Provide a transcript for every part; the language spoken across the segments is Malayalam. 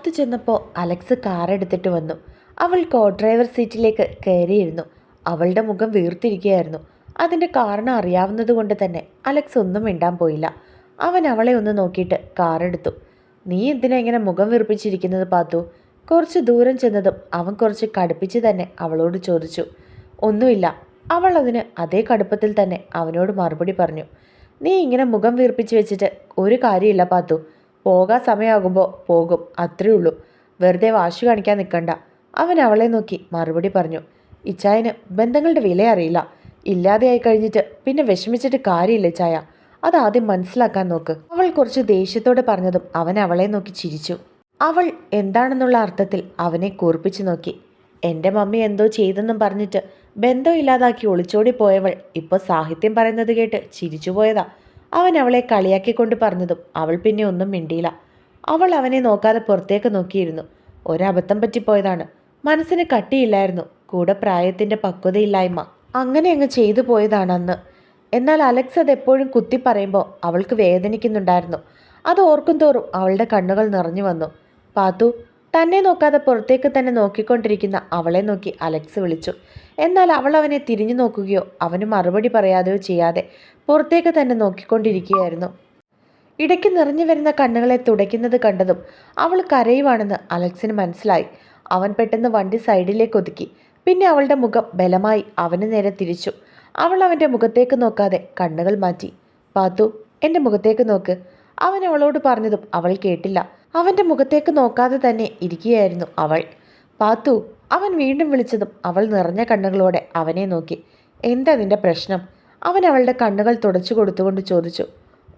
പുറത്തു ചെന്നപ്പോൾ അലക്സ് കാറെടുത്തിട്ട് വന്നു. അവൾ കോ ഡ്രൈവർ സീറ്റിലേക്ക് കയറിയിരുന്നു. അവളുടെ മുഖം വീർത്തിരിക്കുകയായിരുന്നു. അതിന്റെ കാരണം അറിയാവുന്നത് കൊണ്ട് തന്നെ അലക്സ് ഒന്നും മിണ്ടാൻ പോയില്ല. അവൻ അവളെ ഒന്ന് നോക്കിയിട്ട് കാറെടുത്തു. നീ എന്തിനാ ഇങ്ങനെ മുഖം വീർപ്പിച്ചിരിക്കുന്നത് പാത്തു? കുറച്ച് ദൂരം ചെന്നതും അവൻ കുറച്ച് കടുപ്പിച്ച് തന്നെ അവളോട് ചോദിച്ചു. ഒന്നുമില്ല. അവൾ അതിന് അതേ കടുപ്പത്തിൽ തന്നെ അവനോട് മറുപടി പറഞ്ഞു. നീ ഇങ്ങനെ മുഖം വീർപ്പിച്ച് വെച്ചിട്ട് ഒരു കാര്യമില്ല പാത്തു. പോകാൻ സമയമാകുമ്പോൾ പോകും അത്രേ ഉള്ളൂ. വെറുതെ വാശി കാണിക്കാൻ നിൽക്കണ്ട അവൻ അവളെ നോക്കി മറുപടി പറഞ്ഞു ഇച്ചായന് ബന്ധങ്ങളുടെ വില അറിയില്ല. ഇല്ലാതെയായി കഴിഞ്ഞിട്ട് പിന്നെ വിഷമിച്ചിട്ട് കാര്യമില്ല ചായ അതാദ്യം മനസ്സിലാക്കാൻ നോക്ക്. അവൾ കുറച്ച് ദേഷ്യത്തോടെ പറഞ്ഞതും അവൻ അവളെ നോക്കി ചിരിച്ചു. അവൾ എന്താണെന്നുള്ള അർത്ഥത്തിൽ അവനെ കൂർപ്പിച്ചു നോക്കി. എന്റെ മമ്മി എന്തോ ചെയ്തെന്നും പറഞ്ഞിട്ട് ബന്ധം ഇല്ലാതാക്കി ഒളിച്ചോടി പോയവൾ ഇപ്പോൾ സാഹിത്യം പറയുന്നത് കേട്ട് ചിരിച്ചു പോയതാ. അവൻ അവളെ കളിയാക്കിക്കൊണ്ട് പറഞ്ഞതും അവൾ പിന്നെ ഒന്നും മിണ്ടിയില്ല. അവൾ അവനെ നോക്കാതെ പുറത്തേക്ക് നോക്കിയിരുന്നു. ഒരബദ്ധം പറ്റിപ്പോയതാണ്. മനസ്സിന് കട്ടിയില്ലായിരുന്നു. കൂടെ പ്രായത്തിന്റെ പക്വതയില്ലായ്മ. അങ്ങനെ അങ്ങ് ചെയ്തു പോയതാണ് അന്ന്. എന്നാൽ അലക്സ് അത് എപ്പോഴും കുത്തി പറയുമ്പോൾ അവൾക്ക് വേദനിക്കുന്നുണ്ടായിരുന്നു. അത് ഓർക്കും തോറും അവളുടെ കണ്ണുകൾ നിറഞ്ഞു വന്നു. പാത്തു തന്നെ നോക്കാതെ പുറത്തേക്ക് തന്നെ നോക്കിക്കൊണ്ടിരിക്കുന്ന അവളെ നോക്കി അലക്സ് വിളിച്ചു. എന്നാൽ അവൾ അവനെ തിരിഞ്ഞു നോക്കുകയോ അവന് മറുപടി പറയാതെയോ ചെയ്യാതെ പുറത്തേക്ക് തന്നെ നോക്കിക്കൊണ്ടിരിക്കുകയായിരുന്നു. ഇടയ്ക്ക് നിറഞ്ഞു വരുന്ന കണ്ണുകളെ തുടയ്ക്കുന്നത് കണ്ടതും അവൾ കരയുവാണെന്ന് അലക്സിന് മനസ്സിലായി. അവൻ പെട്ടെന്ന് വണ്ടി സൈഡിലേക്ക് ഒതുക്കി. പിന്നെ അവളുടെ മുഖം ബലമായി അവന് നേരെ തിരിച്ചു. അവൾ അവന്റെ മുഖത്തേക്ക് നോക്കാതെ കണ്ണുകൾ മാറ്റി. പാത്തു എന്റെ മുഖത്തേക്ക് നോക്ക്. അവൻ അവളോട് പറഞ്ഞതും അവൾ കേട്ടില്ല. അവന്റെ മുഖത്തേക്ക് നോക്കാതെ തന്നെ ഇരിക്കുകയായിരുന്നു അവൾ. പാത്തു അവൻ വീണ്ടും വിളിച്ചതും അവൾ നിറഞ്ഞ കണ്ണുകളോടെ അവനെ നോക്കി. എന്താ നിന്റെ പ്രശ്നം? അവൻ അവളുടെ കണ്ണുകൾ തുടച്ചു കൊടുത്തുകൊണ്ട് ചോദിച്ചു.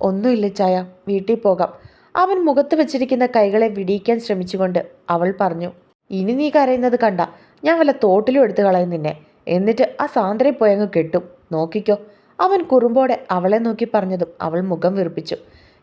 ഒന്നുമില്ല ചായ വീട്ടിൽ പോകാം. അവൻ മുഖത്ത് വെച്ചിരിക്കുന്ന കൈകളെ വിടിയിക്കാൻ ശ്രമിച്ചുകൊണ്ട് അവൾ പറഞ്ഞു ഇനി നീ കരയുന്നത് കണ്ട ഞാൻ വല്ല തോട്ടിലും എടുത്തു കളയും നിന്നെ. എന്നിട്ട് ആ സാന്ദ്രയെ പോയങ്ങ് കെട്ടും. നോക്കിക്കോ. അവൻ കുറുമ്പോടെ അവളെ നോക്കി പറഞ്ഞതും അവൾ മുഖം വീർപ്പിച്ചു.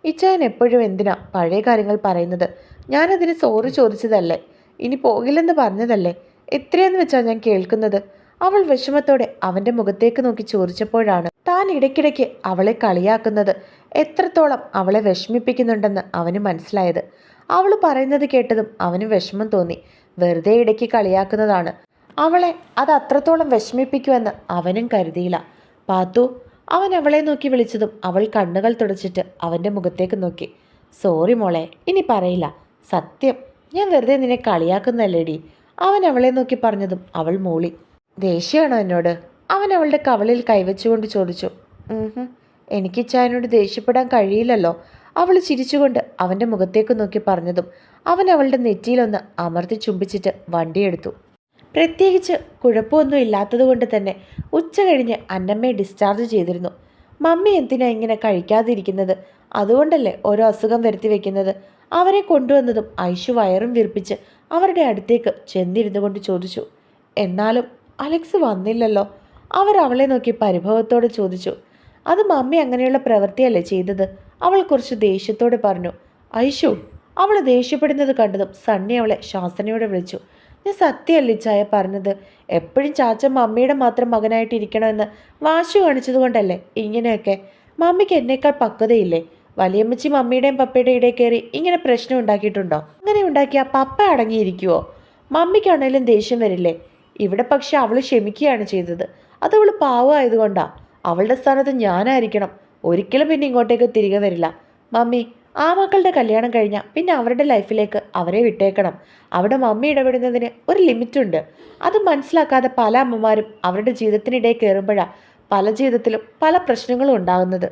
ഇച്ചായൻ എപ്പോഴും എന്തിനാ പഴയ കാര്യങ്ങൾ പറയുന്നത്? ഞാനതിന് സോറി ചോദിച്ചതല്ലേ? ഇനി പോകില്ലെന്ന് പറഞ്ഞതല്ലേ? എത്രയെന്ന് വെച്ചാൽ ഞാൻ കേൾക്കുന്നത്? അവൾ വിഷമത്തോടെ അവന്റെ മുഖത്തേക്ക് നോക്കി ചോദിച്ചപ്പോഴാണ് താൻ ഇടയ്ക്കിടയ്ക്ക് അവളെ കളിയാക്കുന്നത് എത്രത്തോളം അവളെ വിഷമിപ്പിക്കുന്നുണ്ടെന്ന് അവന് മനസ്സിലായത്. അവൾ പറയുന്നത് കേട്ടതും അവന് വിഷമം തോന്നി. വെറുതെ ഇടയ്ക്ക് കളിയാക്കുന്നതാണ്. അവളെ അത് അത്രത്തോളം വിഷമിപ്പിക്കുമെന്ന് അവനും കരുതിയില്ല. പാത്തു അവൻ അവളെ നോക്കി വിളിച്ചതും അവൾ കണ്ണുകൾ തുടച്ചിട്ട് അവന്റെ മുഖത്തേക്ക് നോക്കി. സോറി മോളെ ഇനി പറയില്ല. സത്യം. ഞാൻ വെറുതെ നിന്നെ കളിയാക്കുന്നല്ലേടി. അവൻ അവളെ നോക്കി പറഞ്ഞതും അവൾ മൂളി. ദേഷ്യമാണോ എന്നോട്? അവൻ അവളുടെ കവളിൽ കൈവച്ചുകൊണ്ട് ചോദിച്ചു. "ഉഹും. എനിക്ക് ചായനോട് ദേഷ്യപ്പെടാൻ കഴിയില്ലല്ലോ. അവൾ ചിരിച്ചുകൊണ്ട് അവന്റെ മുഖത്തേക്ക് നോക്കി പറഞ്ഞതും അവൻ അവളുടെ നെറ്റിയിലൊന്ന് അമർത്തി ചുംബിച്ചിട്ട് വണ്ടിയെടുത്തു. പ്രത്യേകിച്ച് കുഴപ്പമൊന്നും ഇല്ലാത്തതുകൊണ്ട് തന്നെ ഉച്ച കഴിഞ്ഞ് അന്നമ്മയെ ഡിസ്ചാർജ് ചെയ്തിരുന്നു. മമ്മി എന്തിനാ ഇങ്ങനെ കഴിക്കാതിരിക്കുന്നത്? അതുകൊണ്ടല്ലേ ഓരോ അസുഖം വരുത്തി വെക്കുന്നത്? അവരെ കൊണ്ടുവന്നതും ഐഷു വയറും വീർപ്പിച്ച് അവരുടെ അടുത്തേക്ക് ചെന്നിരുന്നു കൊണ്ട് ചോദിച്ചു. എന്നാലും അലക്സ് വന്നില്ലല്ലോ. അവർ അവളെ നോക്കി പരിഭവത്തോടെ ചോദിച്ചു. അത് മമ്മി അങ്ങനെയുള്ള പ്രവൃത്തിയല്ലേ ചെയ്തത്? അവൾ കുറച്ച് ദേഷ്യത്തോടെ പറഞ്ഞു. ഐഷു അവൾ ദേഷ്യപ്പെടുന്നത് കണ്ടതും സണ്ണി അവളെ ശാസനയോടെ വിളിച്ചു. ഞാൻ സത്യമല്ലേ ചായ പറഞ്ഞത്? എപ്പോഴും ചാച്ച മമ്മിയുടെ മാത്രം മകനായിട്ട് ഇരിക്കണമെന്ന് വാശി കാണിച്ചതുകൊണ്ടല്ലേ ഇങ്ങനെയൊക്കെ? മമ്മിക്ക് എന്നേക്കാൾ പക്വതയില്ലേ? വലിയമ്മച്ചി മമ്മിയുടെയും പപ്പയുടെയും ഇടയിൽ കയറി ഇങ്ങനെ പ്രശ്നം ഉണ്ടാക്കിയിട്ടുണ്ടോ? അങ്ങനെ ഉണ്ടാക്കിയ പപ്പ അടങ്ങിയിരിക്കുവോ? മമ്മിക്കാണേലും ദേഷ്യം വരില്ലേ? ഇവിടെ പക്ഷെ അവൾ ക്ഷമിക്കുകയാണ് ചെയ്തത്. അത് അവൾ പാവമായതുകൊണ്ടാണ് അവളുടെ സ്ഥാനത്ത് ഞാനായിരിക്കണം. ഒരിക്കലും പിന്നെ ഇങ്ങോട്ടേക്ക് തിരികെ വരില്ല. മമ്മി ആ മക്കളുടെ കല്യാണം കഴിഞ്ഞാൽ പിന്നെ അവരുടെ ലൈഫിലേക്ക് അവരെ വിട്ടേക്കണം. അവിടെ മമ്മി ഇടപെടുന്നതിന് ഒരു ലിമിറ്റുണ്ട്. അത് മനസ്സിലാക്കാതെ പല അമ്മമാരും അവരുടെ ജീവിതത്തിനിടയിൽ കയറുമ്പോഴാണ് പല ജീവിതത്തിലും പല പ്രശ്നങ്ങളും ഉണ്ടാകുന്നത്.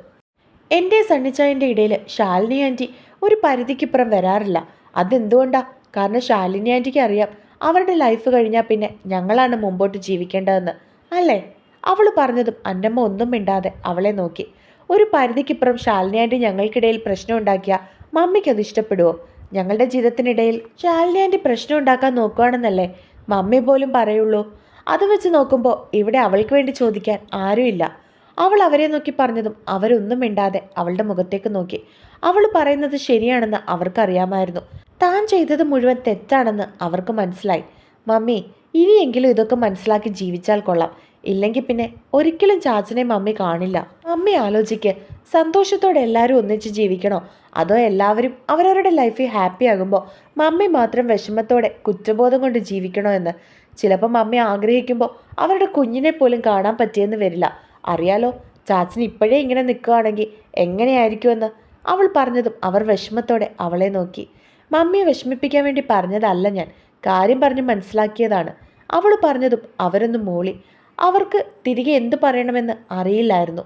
എന്റെ സണ്ണിച്ചായന്റെ ഇടയിൽ ശാലിനി ആന്റി ഒരു പരിധിക്കിപ്പുറം വരാറില്ല. അതെന്തുകൊണ്ടാ? കാരണം ശാലിനി ആന്റിക്ക് അറിയാം അവരുടെ ലൈഫ് കഴിഞ്ഞാൽ പിന്നെ ഞങ്ങളാണ് മുമ്പോട്ട് ജീവിക്കേണ്ടതെന്ന്. അല്ലേ? അവൾ പറഞ്ഞതും അന്നമ്മ ഒന്നും മിണ്ടാതെ അവളെ നോക്കി. ഒരു പരിധിക്കിപ്പുറം ശാലിനി ആന്റി ഞങ്ങൾക്കിടയിൽ പ്രശ്നം ഉണ്ടാക്കിയ മമ്മിക്ക് അത് ഇഷ്ടപ്പെടുവോ? ഞങ്ങളുടെ ജീവിതത്തിനിടയിൽ ശാലിനി ആന്റി പ്രശ്നം ഉണ്ടാക്കാൻ നോക്കുകയാണെന്നല്ലേ മമ്മി പോലും പറയുള്ളൂ. അത് വെച്ച് നോക്കുമ്പോൾ ഇവിടെ അവൾക്ക് വേണ്ടി ചോദിക്കാൻ ആരുമില്ല. അവൾ അവരെ നോക്കി പറഞ്ഞതും അവരൊന്നും മിണ്ടാതെ അവളുടെ മുഖത്തേക്ക് നോക്കി. അവൾ പറയുന്നത് ശരിയാണെന്ന് അവർക്കറിയാമായിരുന്നു. താൻ ചെയ്തത് മുഴുവൻ തെറ്റാണെന്ന് അവർക്ക് മനസ്സിലായി. മമ്മി ഇനിയെങ്കിലും ഇതൊക്കെ മനസ്സിലാക്കി ജീവിച്ചാൽ കൊള്ളാം. ഇല്ലെങ്കിൽ പിന്നെ ഒരിക്കലും ചാച്ചനെ മമ്മി കാണില്ല. മമ്മി ആലോചിക്ക് സന്തോഷത്തോടെ എല്ലാവരും ഒന്നിച്ച് ജീവിക്കണോ? അതോ എല്ലാവരും അവരവരുടെ ലൈഫിൽ ഹാപ്പി ആകുമ്പോൾ മമ്മി മാത്രം വിഷമത്തോടെ കുറ്റബോധം കൊണ്ട് ജീവിക്കണോ എന്ന്? ചിലപ്പോൾ മമ്മി ആഗ്രഹിക്കുമ്പോൾ അവരുടെ കുഞ്ഞിനെ പോലും കാണാൻ പറ്റിയെന്ന് വരില്ല. അറിയാലോ ചാച്ചൻ ഇപ്പോഴേ ഇങ്ങനെ നിൽക്കുകയാണെങ്കിൽ എങ്ങനെയായിരിക്കുമെന്ന്? അവൾ പറഞ്ഞതും അവർ വിഷമത്തോടെ അവളെ നോക്കി. മമ്മിയെ വിഷമിപ്പിക്കാൻ വേണ്ടി പറഞ്ഞതല്ല ഞാൻ. കാര്യം പറഞ്ഞ് മനസ്സിലാക്കിയതാണ്. അവൾ പറഞ്ഞതും അവരൊന്ന് മൂളി. അവർക്ക് തിരികെ എന്ത് പറയണമെന്ന് അറിയില്ലായിരുന്നു.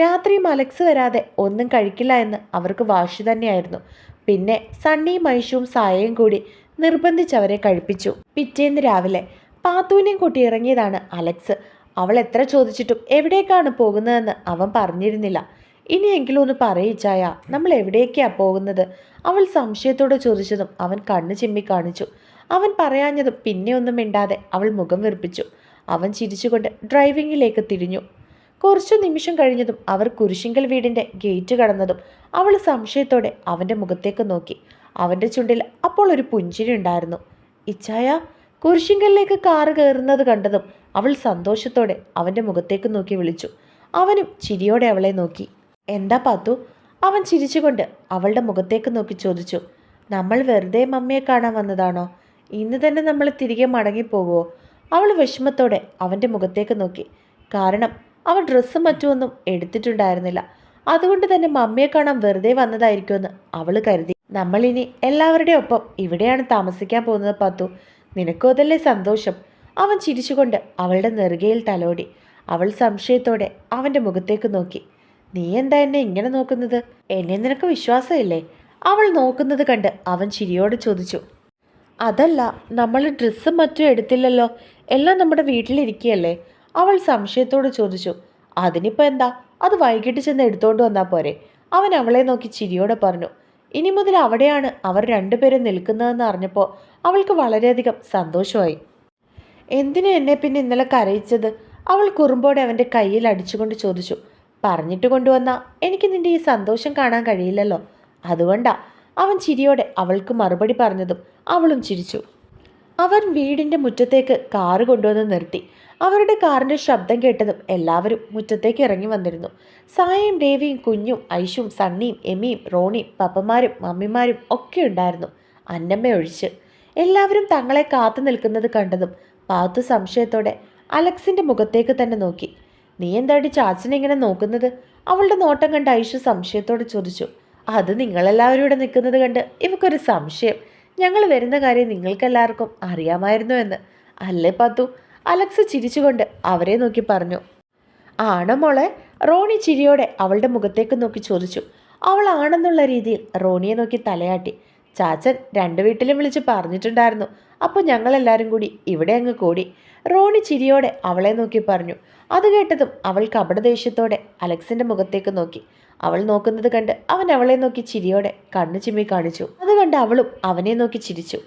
രാത്രിയും അലക്സ് വരാതെ ഒന്നും കഴിക്കില്ല എന്ന് അവർക്ക് വാശി തന്നെയായിരുന്നു. പിന്നെ സണ്ണിയും മൈഷും സായയും കൂടി നിർബന്ധിച്ചവരെ കഴിപ്പിച്ചു. പിറ്റേന്ന് രാവിലെ പാത്തൂനെയും കൂട്ടി ഇറങ്ങിയതാണ് അലക്സ്. അവൾ എത്ര ചോദിച്ചിട്ടും എവിടേക്കാണ് പോകുന്നതെന്ന് അവൻ പറഞ്ഞിരുന്നില്ല. ഇനിയെങ്കിലും ഒന്ന് പറയിച്ചായ നമ്മൾ എവിടേക്കാ പോകുന്നത്? അവൾ സംശയത്തോടെ ചോദിച്ചതും അവൻ കണ്ണു ചിമ്മി കാണിച്ചു. അവൻ പറയാഞ്ഞതും പിന്നെ ഒന്നും മിണ്ടാതെ അവൾ മുഖം വീർപ്പിച്ചു അവൻ ചിരിച്ചുകൊണ്ട് ഡ്രൈവിങ്ങിലേക്ക് തിരിഞ്ഞു. കുറച്ചു നിമിഷം കഴിഞ്ഞതും അവർ കുരിശിങ്കൽ വീടിന്റെ ഗേറ്റ് കടന്നതും അവൾ സംശയത്തോടെ അവന്റെ മുഖത്തേക്ക് നോക്കി. അവന്റെ ചുണ്ടിൽ അപ്പോൾ ഒരു പുഞ്ചിരി ഉണ്ടായിരുന്നു. ഇച്ചായ കുരിശിങ്കലിലേക്ക് കാറ് കയറുന്നത് കണ്ടതും അവൾ സന്തോഷത്തോടെ അവന്റെ മുഖത്തേക്ക് നോക്കി വിളിച്ചു. അവനും ചിരിയോടെ അവളെ നോക്കി. എന്താ പാത്തു? അവൻ ചിരിച്ചുകൊണ്ട് അവളുടെ മുഖത്തേക്ക് നോക്കി ചോദിച്ചു. നമ്മൾ വെറുതെ മമ്മിയെ കാണാൻ വന്നതാണോ? ഇന്ന് തന്നെ നമ്മൾ തിരികെ മടങ്ങിപ്പോകുമോ അവൾ വിഷമത്തോടെ അവന്റെ മുഖത്തേക്ക് നോക്കി. കാരണം അവൻ ഡ്രസ്സും മറ്റുമൊന്നും എടുത്തിട്ടുണ്ടായിരുന്നില്ല. അതുകൊണ്ട് തന്നെ മമ്മിയെ കാണാൻ വെറുതെ വന്നതായിരിക്കുമെന്ന് അവൾ കരുതി. നമ്മളിനി എല്ലാവരുടെയും ഒപ്പം ഇവിടെയാണ് താമസിക്കാൻ പോകുന്നത് പത്തു. നിനക്കും അതല്ലേ സന്തോഷം? അവൻ ചിരിച്ചുകൊണ്ട് അവളുടെ നെറുകയിൽ തലോടി. അവൾ സംശയത്തോടെ അവന്റെ മുഖത്തേക്ക് നോക്കി. നീ എന്താ എന്നെ ഇങ്ങനെ നോക്കുന്നത്? എന്നെ നിനക്ക് വിശ്വാസമില്ലേ? അവൾ നോക്കുന്നത് കണ്ട് അവൻ ചിരിയോട് ചോദിച്ചു. അതല്ല നമ്മൾ ഡ്രസ്സും മറ്റും എടുത്തില്ലല്ലോ. എല്ലാം നമ്മുടെ വീട്ടിലിരിക്കുകയല്ലേ അവൾ സംശയത്തോട് ചോദിച്ചു. അതിനിപ്പോൾ എന്താ? അത് വൈകിട്ട് ചെന്ന് എടുത്തോണ്ട് വന്നാൽ പോരെ. അവൻ അവളെ നോക്കി ചിരിയോടെ പറഞ്ഞു. ഇനി മുതൽ അവിടെയാണ് അവർ രണ്ടുപേരും നിൽക്കുന്നതെന്ന് അറിഞ്ഞപ്പോൾ അവൾക്ക് വളരെയധികം സന്തോഷമായി. എന്തിനു എന്നെ പിന്നെ ഇന്നലെ കരയിച്ചത്? അവൾ കുറുമ്പോടെ അവന്റെ കയ്യിൽ അടിച്ചുകൊണ്ട് ചോദിച്ചു. പറഞ്ഞിട്ട് കൊണ്ടുവന്ന എനിക്ക് നിന്റെ ഈ സന്തോഷം കാണാൻ കഴിയില്ലല്ലോ. അതുകൊണ്ടാ. അവൻ ചിരിയോടെ അവൾക്ക് മറുപടി പറഞ്ഞതും അവളും ചിരിച്ചു. അവൻ വീടിന്റെ മുറ്റത്തേക്ക് കാറ് കൊണ്ടുവന്ന് നിർത്തി. അവരുടെ കാറിന്റെ ശബ്ദം കേട്ടതും എല്ലാവരും മുറ്റത്തേക്ക് ഇറങ്ങി വന്നിരുന്നു. സായയും ദേവിയും കുഞ്ഞും ഐഷും സണ്ണിയും എമിയും റോണിയും പപ്പമാരും മമ്മിമാരും ഒക്കെ ഉണ്ടായിരുന്നു അന്നമ്മ ഒഴിച്ച്. എല്ലാവരും തങ്ങളെ കാത്തു നിൽക്കുന്നത് കണ്ടതും പാത്തു സംശയത്തോടെ അലക്സിന്റെ മുഖത്തേക്ക് തന്നെ നോക്കി. നീ എന്താടി ചാച്ചനെ ഇങ്ങനെ നോക്കുന്നത്? അവളുടെ നോട്ടം കണ്ട് ഐഷു സംശയത്തോടെ ചോദിച്ചു. അത് നിങ്ങളെല്ലാവരും ഇവിടെ നിൽക്കുന്നത് കണ്ട് ഇവക്കൊരു സംശയം. ഞങ്ങൾ വരുന്ന കാര്യം നിങ്ങൾക്കെല്ലാവർക്കും അറിയാമായിരുന്നു എന്ന്. അല്ലേ പത്തു? അലക്സ് ചിരിച്ചുകൊണ്ട് അവരെ നോക്കി പറഞ്ഞു. ആണോ മോളെ? റോണി ചിരിയോടെ അവളുടെ മുഖത്തേക്ക് നോക്കി ചോദിച്ചു. അവൾ ആണെന്നുള്ള രീതിയിൽ റോണിയെ നോക്കി തലയാട്ടി. ചാച്ചൻ രണ്ട് വീട്ടിലും വിളിച്ച് പറഞ്ഞിട്ടുണ്ടായിരുന്നു. അപ്പോൾ ഞങ്ങളെല്ലാവരും കൂടി ഇവിടെ അങ്ങ് കൂടി. റോണി ചിരിയോടെ അവളെ നോക്കി പറഞ്ഞു. അത് കേട്ടതും അവൾ കപട ദേഷ്യത്തോടെ അലക്സിന്റെ മുഖത്തേക്ക് നോക്കി. അവൾ നോക്കുന്നത് കണ്ട് അവൻ അവളെ നോക്കി ചിരിയോടെ കണ്ണു ചിമ്മി കാണിച്ചു. അത് കണ്ട് അവളും അവനെ നോക്കി ചിരിച്ചു.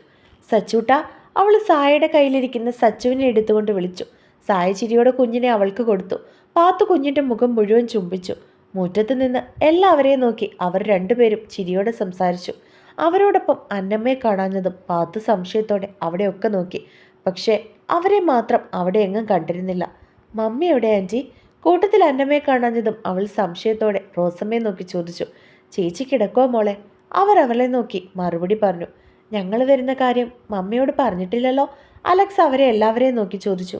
സച്ചൂട്ട അവൾ സായയുടെ കയ്യിലിരിക്കുന്ന സച്ചുവിനെ എടുത്തുകൊണ്ട് വിളിച്ചു. സായ ചിരിയോടെ കുഞ്ഞിനെ അവൾക്ക് കൊടുത്തു. പാത്തു കുഞ്ഞിന്റെ മുഖം മുഴുവൻ ചുംബിച്ചു. മുറ്റത്ത് നിന്ന് എല്ലാവരെയും നോക്കി അവർ രണ്ടുപേരും ചിരിയോടെ സംസാരിച്ചു. അവരോടൊപ്പം അന്നമ്മയെ കാണാഞ്ഞതും പാത്തു സംശയത്തോടെ അവിടെയൊക്കെ നോക്കി. പക്ഷേ അവരെ മാത്രം അവിടെ എങ്ങും കണ്ടിരുന്നില്ല. മമ്മി എവിടെ ആന്റി കൂട്ടത്തിൽ അന്നമ്മയെ കാണാഞ്ഞതും അവൾ സംശയത്തോടെ റോസമ്മയെ നോക്കി ചോദിച്ചു ചേച്ചി കിടക്കോ മോളെ? അവർ അവളെ നോക്കി മറുപടി പറഞ്ഞു ഞങ്ങൾ വരുന്ന കാര്യം മമ്മിയോട് പറഞ്ഞിട്ടില്ലല്ലോ? അലക്സ് അവരെ എല്ലാവരെയും നോക്കി ചോദിച്ചു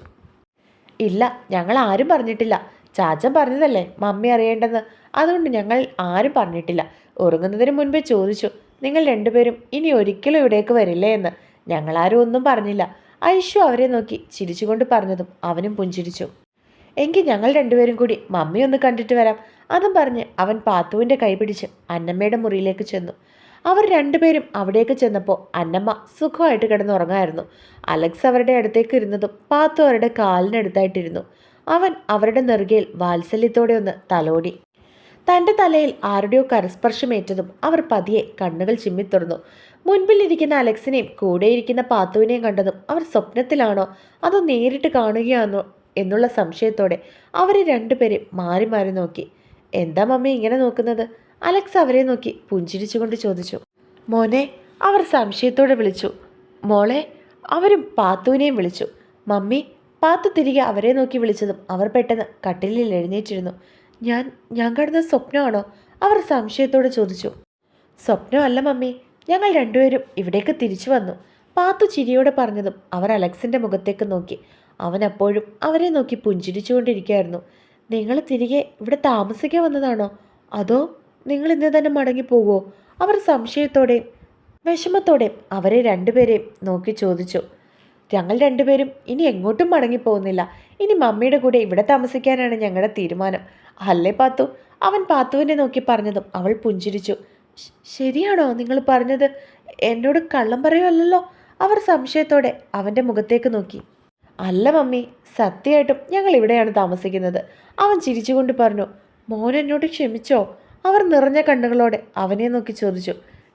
ഇല്ല ഞങ്ങൾ ആരും പറഞ്ഞിട്ടില്ല. ചാച്ചൻ പറഞ്ഞതല്ലേ മമ്മി അറിയേണ്ടെന്ന്. അതുകൊണ്ട് ഞങ്ങൾ ആരും പറഞ്ഞിട്ടില്ല. ഉറങ്ങുന്നതിന് മുൻപേ ചോദിച്ചു നിങ്ങൾ രണ്ടുപേരും ഇനി ഒരിക്കലും ഇവിടേക്ക് വരില്ലേ എന്ന്? ഞങ്ങളാരും ഒന്നും പറഞ്ഞില്ല. ഐഷു അവരെ നോക്കി ചിരിച്ചുകൊണ്ട് പറഞ്ഞതും അവനും പുഞ്ചിരിച്ചു. എങ്കിൽ ഞങ്ങൾ രണ്ടുപേരും കൂടി മമ്മി ഒന്ന് കണ്ടിട്ട് വരാം. അതും പറഞ്ഞ് അവൻ പാത്തുവിന്റെ കൈപിടിച്ച് അന്നമ്മയുടെ മുറിയിലേക്ക് ചെന്നു. അവർ രണ്ടുപേരും അവിടേക്ക് ചെന്നപ്പോൾ അന്നമ്മ സുഖമായിട്ട് കിടന്നുറങ്ങായിരുന്നു. അലക്സ് അവരുടെ അടുത്തേക്ക് ഇരുന്നതും പാത്തു അവരുടെ കാലിനടുത്തായിട്ടിരുന്നു അവൻ അവരുടെ നെറുകയിൽ വാത്സല്യത്തോടെ ഒന്ന് തലോടി. തന്റെ തലയിൽ ആരുടെയോ കരസ്പർശമേറ്റതും അവർ പതിയെ കണ്ണുകൾ ചിമ്മിത്തുറന്നു മുൻപിലിരിക്കുന്ന അലക്സിനെയും കൂടെയിരിക്കുന്ന പാത്തുവിനെയും കണ്ടതും അവർ സ്വപ്നത്തിലാണോ? അതോ നേരിട്ട് കാണുകയാണോ? എന്നുള്ള സംശയത്തോടെ അവരെ രണ്ടുപേരെ മാറി മാറി നോക്കി. എന്താ മമ്മി ഇങ്ങനെ നോക്കുന്നത്? അലക്സ് അവരെ നോക്കി പുഞ്ചിരിച്ചുകൊണ്ട് ചോദിച്ചു. മോനെ അവർ സംശയത്തോടെ വിളിച്ചു. മോളെ അവരും പാത്തുവിനെയും വിളിച്ചു. മമ്മി പാത്തു തിരികെ അവരെ നോക്കി വിളിച്ചതും അവർ പെട്ടെന്ന് കട്ടിലിൽ എഴുന്നേറ്റിരുന്നു. ഞാൻ ഞാൻ കടന്ന സ്വപ്നമാണോ? അവർ സംശയത്തോടെ ചോദിച്ചു. സ്വപ്നമല്ല മമ്മി ഞങ്ങൾ രണ്ടുപേരും ഇവിടേക്ക് തിരിച്ചു വന്നു. പാത്തു ചിരിയോടെ പറഞ്ഞതും അവർ അലക്സിന്റെ മുഖത്തേക്ക് നോക്കി. അവൻ അപ്പോഴും അവരെ നോക്കി പുഞ്ചിരിച്ചുകൊണ്ടിരിക്കുകയായിരുന്നു. നിങ്ങൾ തിരികെ ഇവിടെ താമസിക്കാൻ വന്നതാണോ? അതോ നിങ്ങൾ ഇന്ന് തന്നെ മടങ്ങിപ്പോകുമോ അവർ സംശയത്തോടെയും വിഷമത്തോടെയും അവരെ രണ്ടുപേരെയും നോക്കി ചോദിച്ചു. ഞങ്ങൾ രണ്ടുപേരും ഇനി എങ്ങോട്ടും മടങ്ങിപ്പോകുന്നില്ല ഇനി മമ്മിയുടെ കൂടെ ഇവിടെ താമസിക്കാനാണ് ഞങ്ങളുടെ തീരുമാനം. അല്ലേ പാത്തു? അവൻ പാത്തുവിനെ നോക്കി പറഞ്ഞതും അവൾ പുഞ്ചിരിച്ചു. ശരിയാണോ നിങ്ങൾ പറഞ്ഞത്? എന്നോട് കള്ളം പറയുമല്ലോ അവർ സംശയത്തോടെ അവന്റെ മുഖത്തേക്ക് നോക്കി. അല്ല മമ്മി സത്യമായിട്ടും ഞങ്ങൾ ഇവിടെയാണ് താമസിക്കുന്നത്. അവൻ ചിരിച്ചുകൊണ്ട് പറഞ്ഞു മോൻ എന്നോട് ക്ഷമിച്ചോ? അവർ നിറഞ്ഞ കണ്ണുകളോടെ അവനെ നോക്കി ചോദിച്ചു.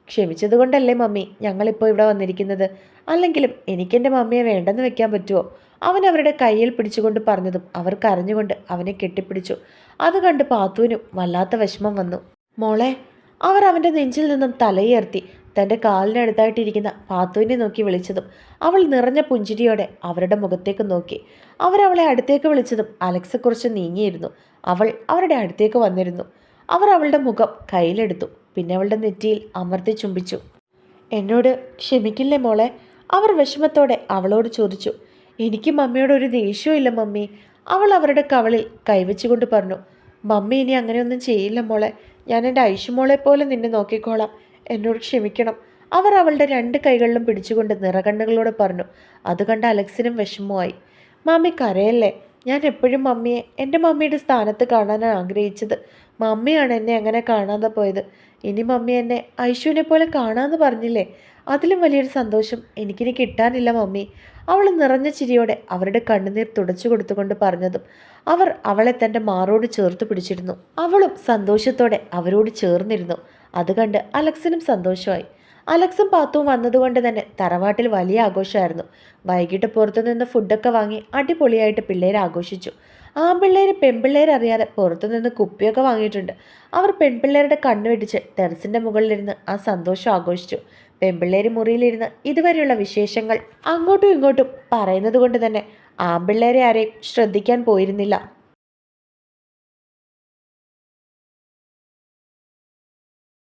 ക്ഷമിച്ചതുകൊണ്ടല്ലേ മമ്മി ഞങ്ങളിപ്പോൾ ഇവിടെ വന്നിരിക്കുന്നത്? അല്ലെങ്കിലും എനിക്കെന്റെ മമ്മിയെ വേണ്ടെന്ന് വെക്കാൻ പറ്റുമോ അവൻ അവരുടെ കയ്യിൽ പിടിച്ചുകൊണ്ട് പറഞ്ഞതും അവർ കരഞ്ഞുകൊണ്ട് അവനെ കെട്ടിപ്പിടിച്ചു. അത് കണ്ട് പാത്തുവിനും വല്ലാത്ത വിഷമം വന്നു. മോളെ അവർ അവന്റെ നെഞ്ചിൽ നിന്നും തലയുയർത്തി തന്റെ കാലിനടുത്തായിട്ടിരിക്കുന്ന പാത്തുവിനെ നോക്കി വിളിച്ചതും അവൾ നിറഞ്ഞ പുഞ്ചിരിയോടെ അവരുടെ മുഖത്തേക്ക് നോക്കി. അവരവളെ അടുത്തേക്ക് വിളിച്ചതും അലക്സ് കുറച്ച് നീങ്ങിയിരുന്നു. അവൾ അവരുടെ അടുത്തേക്ക് വന്നിരുന്നു. അവർ അവളുടെ മുഖം കയ്യിലെടുത്തു. പിന്നെ അവളുടെ നെറ്റിയിൽ അമർത്തി ചുംബിച്ചു. എന്നോട് ക്ഷമിക്കില്ലേ മോളെ? അവർ വിഷമത്തോടെ അവളോട് ചോദിച്ചു. എനിക്ക് മമ്മിയോട് ഒരു ദേഷ്യവും ഇല്ല മമ്മി. അവൾ അവരുടെ കവളിൽ കൈവച്ചുകൊണ്ട് പറഞ്ഞു. മമ്മി ഇനി അങ്ങനെയൊന്നും ചെയ്യില്ല മോളെ. ഞാൻ എന്റെ ഐഷുമോളെ പോലെ നിന്നെ നോക്കിക്കോളാം. എന്നോട് ക്ഷമിക്കണം. അവർ അവളുടെ രണ്ട് കൈകളിലും പിടിച്ചുകൊണ്ട് നിറകണ്ണുകളോട് പറഞ്ഞു അത് കണ്ട് അലക്സിനും വിഷമമായി. മാമി കരയല്ലേ? ഞാൻ എപ്പോഴും മമ്മിയെ എന്റെ മമ്മിയുടെ സ്ഥാനത്ത് കാണാനാണ് ആഗ്രഹിച്ചത്. മമ്മിയാണ് എന്നെ അങ്ങനെ കാണാതെ പോയത്. ഇനി മമ്മി എന്നെ ഐശുവിനെ പോലെ കാണാമെന്ന് പറഞ്ഞില്ലേ? അതിലും വലിയൊരു സന്തോഷം എനിക്കിനി കിട്ടാനില്ല മമ്മി. അവൾ നിറഞ്ഞ ചിരിയോടെ അവരുടെ കണ്ണുനീർ തുടച്ചു കൊടുത്തുകൊണ്ട് പറഞ്ഞതും അവർ അവളെ തന്റെ മാറോട് ചേർത്ത് പിടിച്ചിരുന്നു. അവളും സന്തോഷത്തോടെ അവരോട് ചേർന്നിരുന്നു. അത് കണ്ട് അലക്സിനും സന്തോഷമായി. അലക്സും പാത്തും വന്നതുകൊണ്ട് തന്നെ തറവാട്ടിൽ വലിയ ആഘോഷമായിരുന്നു. വൈകിട്ട് പുറത്തുനിന്ന് ഫുഡൊക്കെ വാങ്ങി അടിപൊളിയായിട്ട് പിള്ളേർ ആഘോഷിച്ചു. ആൺപിള്ളേർ പെൺപിള്ളേരറിയാതെ പുറത്തുനിന്ന് കുപ്പിയൊക്കെ വാങ്ങിയിട്ടുണ്ട്. അവർ പെൺപിള്ളേരുടെ കണ്ണു വെടിച്ച് ടെറസിന്റെ മുകളിലിരുന്ന് ആ സന്തോഷം ആഘോഷിച്ചു. പെൺപിള്ളേർ മുറിയിലിരുന്ന് ഇതുവരെയുള്ള വിശേഷങ്ങൾ അങ്ങോട്ടും ഇങ്ങോട്ടും പറയുന്നത് കൊണ്ട് തന്നെ ആൺപിള്ളേരെ ആരെയും ശ്രദ്ധിക്കാൻ പോയിരുന്നില്ല.